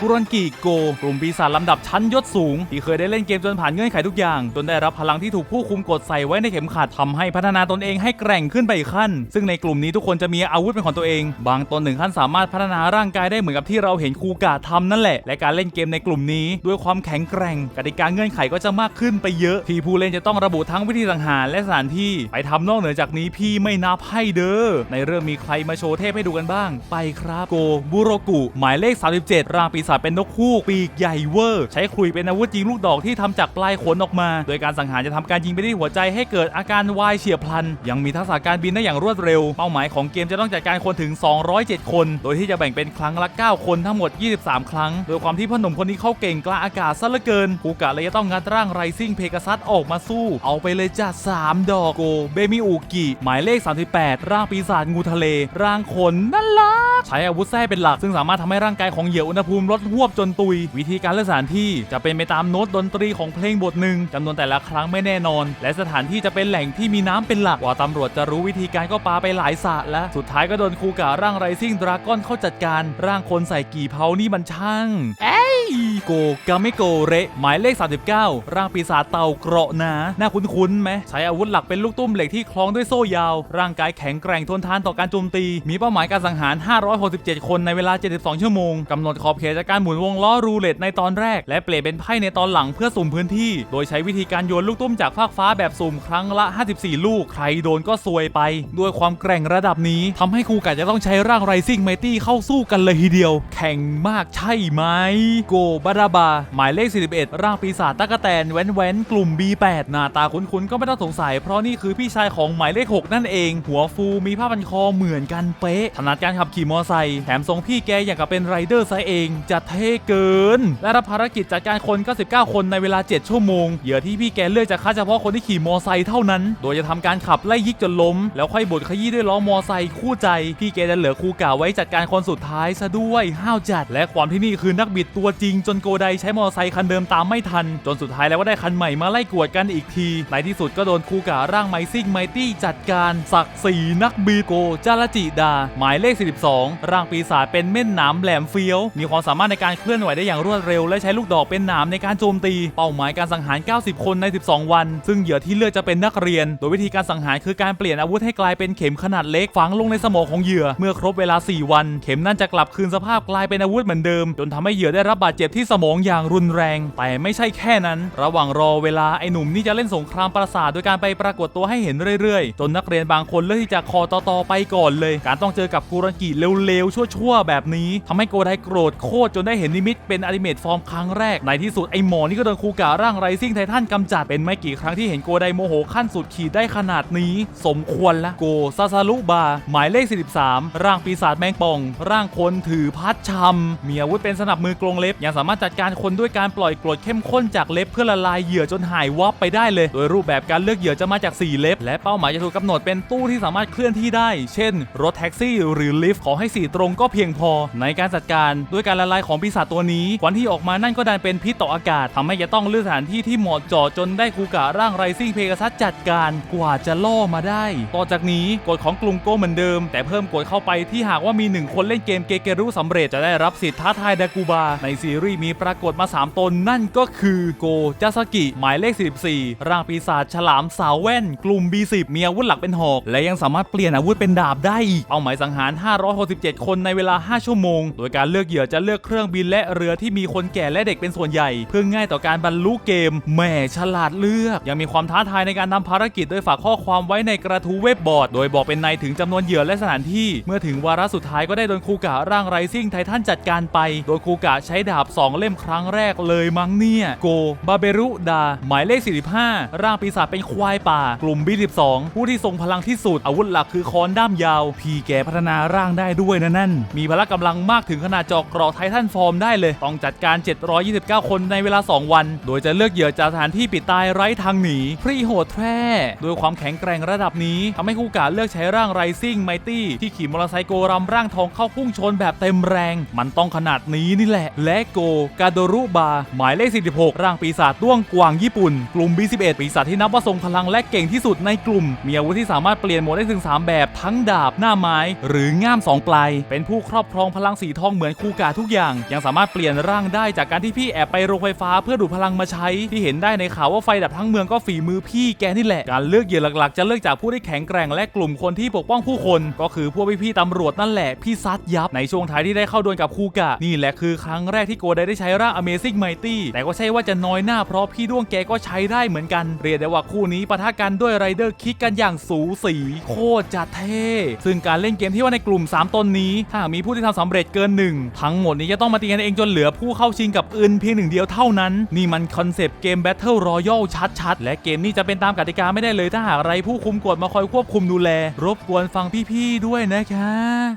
กุรันกิโก กลุ่มปีศาจลำดับชั้นยศสูง ที่เคยได้เล่นเกมจนผ่านเงื่อนไขทุกอย่าง จนได้รับพลังที่ถูกผู้คุมกดใส่ไว้ในเข็มขัดทำให้พัฒนาตนเองให้แกร่งขึ้นไปอีกขั้น ซึ่งในกลุ่มนี้ทุกคนจะมีอาวุธเป็นของตัวเอง บางตนถึงขั้นสามารถพัฒนาร่างกายได้เหมือนกับที่เราเห็นคูกาทำนั่นแหละ และการเล่นเกมในกลุ่มนี้ ด้วยความแข็งแกร่ง กติกาเงื่อนไขก็จะมากขึ้นไปเยอะ ที่ผู้เล่นจะต้องระบุทั้งวิธีสังหารและสถานที่ ไปทำนอกเหนือจากนี้พี่ไม่นับให้เด้อ ในเรื่องมีใครมาโชว์เทพให้ดูกันบ้าง ไปครับโกบุโรกุหมายเลข 37 ราปีศาจเป็นนกฮูกปีกใหญ่เวอร์ ใช้ขลุยเป็นอาวุธยิงลูกดอกที่ทำจากปลายขนออกมา โดยการสังหารจะทำการยิงไปที่หัวใจให้เกิดอาการวายเฉียบพลัน ยังมีทักษะการบินได้อย่างรวดเร็ว เป้าหมายของเกมจะต้องจัดการคนถึง 207 คน โดยที่จะแบ่งเป็นครั้งละ 9 คนทั้งหมด 23 ครั้ง โดยความที่พ่อหนุ่มคนนี้เขาเก่งกล้าอากาศซะเหลือเกินคูกะเลยจะต้องงัดร่างไรซิ่งเพกาซัสออกมาสู้ เอาไปเลยจ้า3ดอกโกเบมิอุกิหมายเลข 38 ร่างปีศาจงูทะเล ร่างขนน่ารักใช้อาวุธแท้เป็นหลักซึ่งสามารถทำให้ร่างกายของเหยื่ออุณหภูมิรถหวบจนตุย วิธีการเลือกสถานที่จะเป็นไปตามโน้ตดนตรีของเพลงบทหนึ่งจำนวนแต่ละครั้งไม่แน่นอน และสถานที่จะเป็นแหล่งที่มีน้ำเป็นหลักกว่าตำรวจจะรู้วิธีการก็ปาไปหลายสะแล้วสุดท้ายก็โดนครูกะร่างไรซิ่งดราก้อนเข้าจัดการ ร่างคนใส่กี่เผานี่มันช่าง เอ้ยโกกาเมโกเระหมายเลข 39 ร่างปีศาจเต่าเกราะหนาน่าคุ้นๆไหมใช้อาวุธหลักเป็นลูกตุ้มเหล็กที่คล้องด้วยโซ่ยาว ร่างกายแข็งแกร่งทนทานต่อการโจมตี มีเป้าหมายการสังหาร 567 คนในเวลา 72 ชั่วโมงกำหนดขอบเขตจากการหมุนวงล้อรูเล็ตในตอนแรก และเปลี่ยนเป็นไพ่ในตอนหลังเพื่อสุ่มพื้นที่ โดยใช้วิธีการโยนลูกตุ้มจากฟากฟ้าแบบสุ่มครั้งละ 54 ลูก ใครโดนก็ซวยไป ด้วยความแกร่งระดับนี้ทำให้ครูกะจะต้องใช้ร่างไรซิ่งไมตี้เข้าสู้กันเลยทีเดียว แข่งมากใช่ไหมโกบาราบา หมายเลข 41 ร่างปีศาจตะกะแตนแว้นแว้นๆกลุ่ม B8 หน้าตาคุ้นๆก็ไม่ต้องสงสัย เพราะนี่คือพี่ชายของหมายเลข 6 นั่นเอง หัวฟูมีผ้าพันคอเหมือนกันเป๊ะถนัดการขับขี่มอไซค์แถมทรงพี่แกอย่างกับเป็นไรเดอร์ซะเอง จะเท่เกิน และรับภารกิจจัดการคน 99 คนในเวลา 7 ชั่วโมงเหยื่อที่พี่แกเลือกจะคัดเฉพาะคนที่ขี่มอไซค์เท่านั้น โดยจะทำการขับไล่ยิกจนล้ม แล้วค่อยบดขยี้ด้วยล้อมอไซค์คู่ใจพี่แกจะเหลือครูก่าไว้จัดการคนสุดท้ายซะด้วยห้าวจัดและความที่นี่คือนักบิดตัวจริงจนโกไดใช้มอไซค์คันเดิมตามไม่ทัน จนสุดท้ายแล้วก็ได้คันใหม่มาไล่กวดกันอีกที ในที่สุดก็โดนครูการ่างไมซิ่งไมตี้จัดการศักดิ์ศรีนักบิดโกจาราจิดา หมายเลข 42 ร่างปีศาจเป็นเม่นหนามแหลมเฟี้ยว มีความสามารถในการเคลื่อนไหวได้อย่างรวดเร็ว และใช้ลูกดอกเป็นหนามในการโจมตี เป้าหมายการสังหาร 90 คนใน 12 วัน ซึ่งเหยื่อที่เลือกจะเป็นนักเรียน โดยวิธีการสังหารคือการเปลี่ยนอาวุธให้กลายเป็นเข็มขนาดเล็กฝังลงในสมองของเหยื่อ เมื่อครบเวลา 4 วัน เข็มนั่นจะกลับคืนสภาพกลายเป็นอาวุธเหมือนเดิม จนทำให้เหยื่อได้รับบาดเจ็บที่สมองอย่างรุนแรง แต่ไม่ใช่แค่นั้น ระหว่างรอเวลาไอ้หนุ่มนี่จะเล่นสงครามประสาทโดยการไปปรากฏตัวให้เห็นเรื่อยๆ จนนักเรียนบางคนเลือกที่จะคอต่อๆไปก่อนเลย การต้องเจอกับกูรันกิเร็วๆ ชั่วๆ แบบนี้ทำให้โกไดโกรธโคตรจนได้เห็นนิมิตเป็นอนิเมตฟอร์มครั้งแรก ในที่สุดไอ้หมอนี่ก็โดนคูการ่างไรซิ่งไททันกำจัดเป็นไม่กี่ครั้งที่เห็นโกไดโมโหขั้นสุดขีดได้ขนาดนี้ สมควรละโกซาซารุบาหมายเลข 43 ร่างปีศาจแมงป่อง ร่างคนถือพัดชำมีอาวุธเป็นสนับมือกรงเล็บยังสามารถจัดการคนด้วยการปล่อยกรดเข้มข้นจากเล็บเพื่อละลายเหยื่อจนหายวับไปได้เลย โดยรูปแบบการเลือกเหยื่อจะมาจาก 4 เล็บ และเป้าหมายจะถูกกำหนดเป็นตู้ที่สามารถเคลื่อนที่ได้ เช่น รถแท็กซี่หรือลิฟต์ขอให้สีตรงก็เพียงพอ ในการจัดการด้วยการละลายของปีศาจตัวนี้ควันที่ออกมานั่นก็ดันเป็นพิษต่ออากาศทำให้จะต้องเลือกสถานที่ที่เหมาะเจาะจนได้คูกะร่างไรซิ่งเพกาซัสจัดการกว่าจะล่อมาได้ ต่อจากนี้กฎของกลุ่มโกเหมือนเดิม แต่เพิ่มกฎเข้าไปที่หากว่ามีหนึ่งคนเล่นเกมเกเกรุสำเร็จจะได้รับสิทธิ์ท้าทายดากูบาในซีรีส์มีปรากฏมา 3 ตนนั่นก็คือโกจาสกิ หมายเลข 44 ร่างปีศาจฉลามสาวแว่น กลุ่ม B10 มีอาวุธหลักเป็นหอก และยังสามารถเปลี่ยนอาวุธเป็นดาบได้อีก เป้าหมายสังหาร 567 คนในเวลา 5 ชั่วโมง โดยการเลือกเหยื่อจะเลือกเครื่องบินและเรือที่มีคนแก่และเด็กเป็นส่วนใหญ่ เพื่อง่ายต่อการบรรลุเกมแหม่ฉลาดเลือก ยังมีความท้าทายในการทำภารกิจโดยฝากข้อความไว้ในกระทู้เว็บบอร์ด โดยบอกเป็นในถึงจำนวนเหยื่อและสถานที่ เมื่อถึงวาระสุดท้ายก็ได้โดนคูกะร่างไรซิ่งไททันจัดการไป โดยคูกะใช้ดาบ 2เล่มครั้งแรกเลยมั้งเนี่ยโกบาเบรุดา หมายเลข 45 ร่างปีศาจเป็นควายป่า กลุ่ม B12 ผู้ที่ทรงพลังที่สุดอาวุธหลักคือค้อนด้ามยาว พี่แกพัฒนาร่างได้ด้วยนะนั่น มีพละกำลังมากถึงขนาดจอกกราะไททันฟอร์มได้เลย ต้องจัดการ 729 คนในเวลา 2 วัน โดยจะเลือกเหยื่อจากสถานที่ปิดตายไร้ทางหนีพรีโหดแท้ด้วยความแข็งแกร่งระดับนี้ทำให้คู่กาเลือกใช้ร่างไรซิ่งไมตี้ที่ขี่มอเตอร์ไซค์โกรำร่างทองเข้าพุ่งชนแบบเต็มแรง มันต้องขนาดนี้นี่แหละ และโกกาโดรุบา หมายเลข 46 ร่างปีศาจด้วงกวางญี่ปุ่น กลุ่ม B11 ปีศาจที่นับว่าทรงพลังและเก่งที่สุดในกลุ่ม มีอาวุธที่สามารถเปลี่ยนโหมดได้ถึง 3 แบบ ทั้งดาบหน้าไม้ หรือง่าม 2 ปลาย เป็นผู้ครอบครองพลังสีทองเหมือนคูกาทุกอย่าง ยังสามารถเปลี่ยนร่างได้จากการที่พี่แอบไปโรงไฟฟ้าเพื่อดูดพลังมาใช้ ที่เห็นได้ในข่าวว่าไฟดับทั้งเมืองก็ฝีมือพี่แกนี่แหละ การเลือกเหยื่อหลักๆ จะเลือกจากผู้ที่แข็งแกร่งและกลุ่มคนที่ปกป้องผู้คน ก็คือพวกพี่ๆตำรวจนั่นแหละพี่ซัดยับในช่วงท้ายที่ได้เข้าดวลกับคูกะนี่แหละคือครั้งแรกที่โกไดได้ใช้ร่าง Amazing Mighty แต่ก็ใช่ว่าจะน้อยหน้าเพราะพี่ด้วงแกก็ใช้ได้เหมือนกัน เรียกได้ว่าคู่นี้ปะทะกันด้วยไรเดอร์คิกกันอย่างสูสี โคตรจะเท่ ซึ่งการเล่นเกมที่ว่าในกลุ่ม 3ตนนี้ ถ้าหากมีผู้ที่ทำสำเร็จเกินหนึ่งทั้งหมดนี้จะต้องมาตีกันเองจนเหลือผู้เข้าชิงกับอื่นเพียงหนึ่งเดียวเท่านั้น นี่มันคอนเซปต์เกม Battle Royale ชัดๆ และเกมนี้จะเป็นตามกติกาไม่ได้เลยถ้าหากไรผู้คุมกฎมาคอยควบคุมดูแล รบกวนฟังพี่ๆด้วยนะคะ